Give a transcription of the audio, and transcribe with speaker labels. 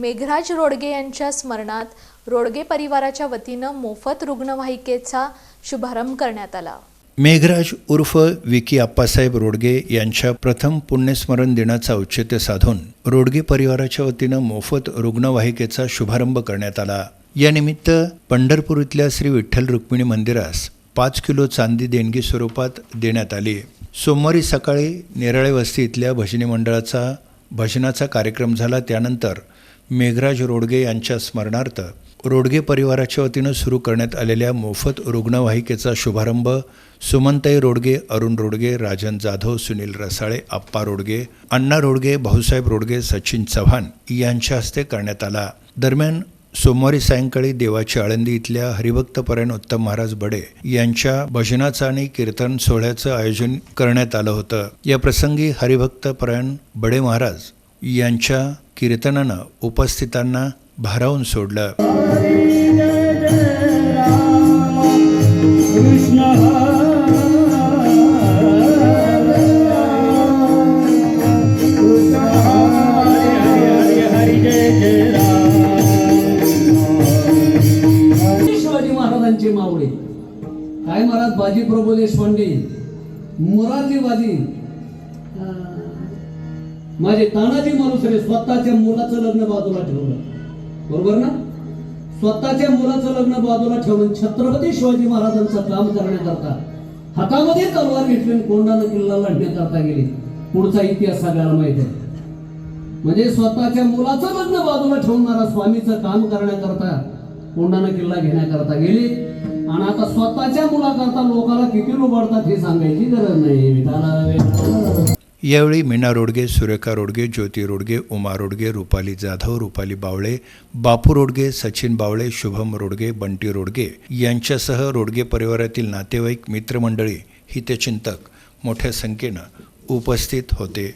Speaker 1: मेघराज रोडगे यांच्या स्मरणात रोडगे परिवाराच्या वतीनं मोफत रुग्णवाहिकेचा शुभारंभ करण्यात आला.
Speaker 2: मेघराज उर्फ विकी आप्पासाहेब रोडगे यांच्या प्रथम पुण्यस्मरण दिनाचं औचित्य साधून रोडगे परिवाराच्या वतीनं मोफत रुग्णवाहिकेचा शुभारंभ करण्यात आला. यानिमित्त पंढरपूर इथल्या श्री विठ्ठल रुक्मिणी मंदिरास पाच किलो चांदी देणगी स्वरूपात देण्यात आली. सोमवारी सकाळी नेरळे वस्ती इथल्या भजनी मंडळाचा भजनाचा कार्यक्रम झाला. त्यानंतर मेघराज रोडगे यांच्या स्मरणार्थ रोडगे परिवाराच्या वतीनं सुरू करण्यात आलेल्या मोफत रुग्णवाहिकेचा शुभारंभ सुमंताई रोडगे अरुण रोडगे राजन जाधव सुनील रसाळे आप्पा रोडगे अण्णा रोडगे भाऊसाहेब रोडगे सचिन चव्हाण यांच्या हस्ते करण्यात आला. दरम्यान सोमवारी सायंकाळी देवाची आळंदी इथल्या हरिभक्तपरायण उत्तम महाराज बडे यांच्या भजनाचं आणि कीर्तन सोहळ्याचं आयोजन करण्यात आलं होतं. या प्रसंगी हरिभक्तपरायण बडे महाराज यांच्या कीर्तनानं उपस्थितांना भारावून सोडलं.
Speaker 3: शिवाजी मावळे काय महाराज बाजी प्रभू देशपांडे मोरारजी माझे तानाजी मालुसरे स्वतःच्या मुलाचं लग्न बाजूला ठेवलं. बरोबर ना? स्वतःच्या मुलाचं लग्न बाजूला ठेवून छत्रपती शिवाजी महाराजांचं काम करण्याकरता हातामध्ये तलवार घेतली कोंडानं किल्ला लढण्याकरता गेली. पुढचा इतिहास सगळ्याला माहिती आहे. म्हणजे स्वतःच्या मुलाचं लग्न बाजूला ठेवणारा स्वामीचं काम करण्याकरता कोंडानं किल्ला घेण्याकरता गेली. आणि आता स्वतःच्या मुलाकरता लोकांना किती लुबाडतात हे सांगायची गरज नाही. विठाला
Speaker 2: यावेळी मीना रोडगे सुरेखा रोडगे ज्योती रोडगे उमा रोडगे रुपाली जाधव रुपाली बावळे बापू रोडगे सचिन बावळे शुभम रोडगे बंटी रोडगे यांच्यासह रोडगे परिवारातील नातेवाईक मित्रमंडळी हितचिंतक मोठ्या संख्येनं उपस्थित होते.